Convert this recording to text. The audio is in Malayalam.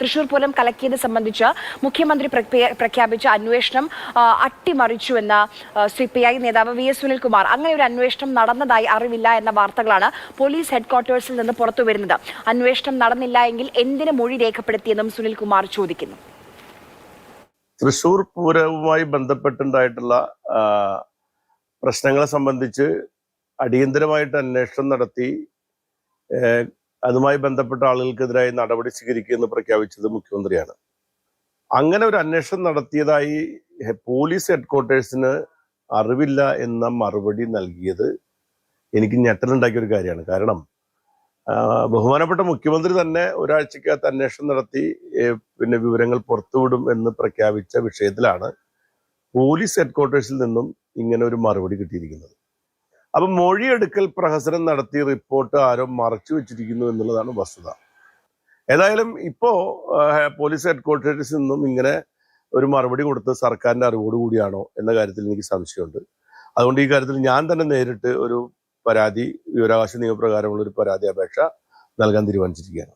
തൃശൂർ പൂരം കലക്കിയത് സംബന്ധിച്ച് മുഖ്യമന്ത്രി പ്രഖ്യാപിച്ച അന്വേഷണം അട്ടിമറിച്ചുവെന്ന സി പി ഐ നേതാവ് വി എസ് സുനിൽകുമാർ. അങ്ങനെ ഒരു അന്വേഷണം നടന്നതായി അറിവില്ല എന്ന വാർത്തകളാണ് പോലീസ് ഹെഡ്ക്വാർട്ടേഴ്സിൽ നിന്ന് പുറത്തു വരുന്നത്. അന്വേഷണം നടന്നില്ല എങ്കിൽ എന്തിനു മൊഴി രേഖപ്പെടുത്തിയെന്നും സുനിൽകുമാർ ചോദിക്കുന്നു. തൃശൂർ പൂരവുമായി ബന്ധപ്പെട്ടുണ്ടായിട്ടുള്ള പ്രശ്നങ്ങളെ സംബന്ധിച്ച് അടിയന്തരമായിട്ട് അന്വേഷണം നടത്തി അതുമായി ബന്ധപ്പെട്ട ആളുകൾക്കെതിരായി നടപടി സ്വീകരിക്കുമെന്ന് പ്രഖ്യാപിച്ചത് മുഖ്യമന്ത്രിയാണ്. അങ്ങനെ ഒരു അന്വേഷണം നടത്തിയതായി പോലീസ് ഹെഡ്ക്വാർട്ടേഴ്സിന് അറിവില്ല എന്ന മറുപടി നൽകിയത് എനിക്ക് ഞെട്ടലുണ്ടാക്കിയ ഒരു കാര്യമാണ്. കാരണം ബഹുമാനപ്പെട്ട മുഖ്യമന്ത്രി തന്നെ ഒരാഴ്ചക്കകത്ത് അന്വേഷണം നടത്തി പിന്നെ വിവരങ്ങൾ പുറത്തുവിടും എന്ന് പ്രഖ്യാപിച്ച വിഷയത്തിലാണ് പോലീസ് ഹെഡ്ക്വാർട്ടേഴ്സിൽ നിന്നും ഇങ്ങനെ ഒരു മറുപടി കിട്ടിയിരിക്കുന്നത്. അപ്പൊ മൊഴിയെടുക്കൽ പ്രഹസനം നടത്തി റിപ്പോർട്ട് ആരോ മറച്ചു വെച്ചിരിക്കുന്നു എന്നുള്ളതാണ് വസ്തുത. ഏതായാലും ഇപ്പോ പോലീസ് ഹെഡ്ക്വാർട്ടേഴ്സിൽ നിന്നും ഇങ്ങനെ ഒരു മറുപടി കൊടുത്ത് സർക്കാരിന്റെ അറിവോടുകൂടിയാണോ എന്ന കാര്യത്തിൽ എനിക്ക് സംശയമുണ്ട്. അതുകൊണ്ട് ഈ കാര്യത്തിൽ ഞാൻ തന്നെ നേരിട്ട് ഒരു പരാതി വിവരാവകാശ നിയമപ്രകാരമുള്ള ഒരു പരാതി അപേക്ഷ നൽകാൻ തീരുമാനിച്ചിരിക്കുകയാണ്.